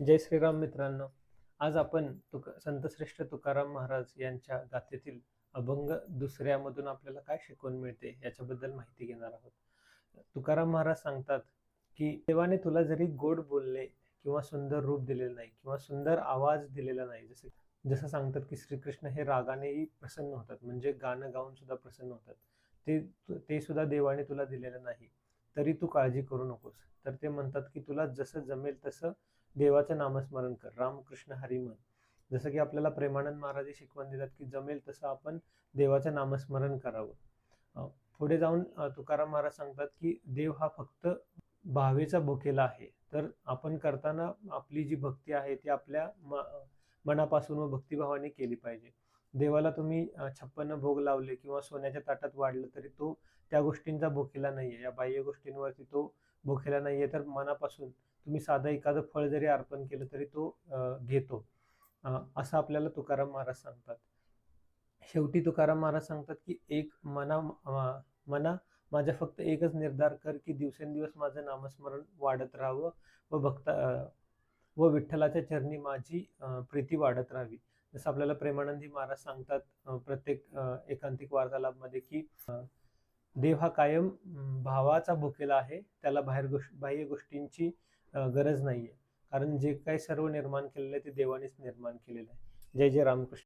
जय श्रीराम मित्रांनो. आज आपण तुक संतश्रेष्ठ तुकाराम महाराज यांच्या गाथेतील अभंग दुसऱ्यामधून आपल्याला काय शिकवण मिळते याच्याबद्दल माहिती घेणार आहोत. तुकाराम महाराज सांगतात की देवाने तुला जरी गोड बोलले किंवा सुंदर रूप दिलेलं नाही किंवा सुंदर आवाज दिलेला नाही जसे जसं सांगतात की श्रीकृष्ण हे रागानेही प्रसन्न होतात म्हणजे गाणं गाऊन सुद्धा प्रसन्न होतात. ते ते सुद्धा देवाने तुला दिलेलं नाही तरी तू काळजी करू नकोस. तर ते म्हणतात की तुला जसं जमेल तसं देवाचं नामस्मरण कर. रामकृष्ण हरिमन जसं की आपल्याला प्रेमानंद महाराज शिकवण देतात की जमेल तसं आपण देवाचं नामस्मरण करावं. पुढे जाऊन तुकाराम महाराज सांगतात की देव हा फक्त भावेचा भुकेला आहे. तर आपण करताना आपली जी भक्ती आहे ती आपल्या म- मनापासून व भक्तिभावाने केली पाहिजे. देवाला तुम्ही छप्पन्न भोग लावले किंवा सोन्याच्या ताटात वाढलं तरी तो त्या गोष्टींचा भुकेला नाहीये. या बाह्य गोष्टींवरती तो भुकेला नाहीये. तर मनापासून तुम्ही साधं एखादं फळ जरी अर्पण केलं तरी तो घेतो. असं आपल्याला तुकाराम महाराज सांगतात. शेवटी तुकाराम महाराज सांगतात की एक मना मना माझ्या फक्त एकच निर्धार कर की दिवसेंदिवस माझं नामस्मरण वाढत राहावं व भक्ता व विठ्ठलाच्या चरणी माझी प्रीती वाढत राहावी. जसं आपल्याला प्रेमानंदी महाराज सांगतात प्रत्येक एकांतिक वार्तालापमध्ये की देव हा कायम भावाचा भुकेला आहे त्याला बाहेर गोष्ट बाह्य गोष्टींची गरज नाहीये. कारण जे काही सर्व निर्माण केलेलं आहे ते देवानेच निर्माण केलेलं आहे. जय जय रामकृष्ण.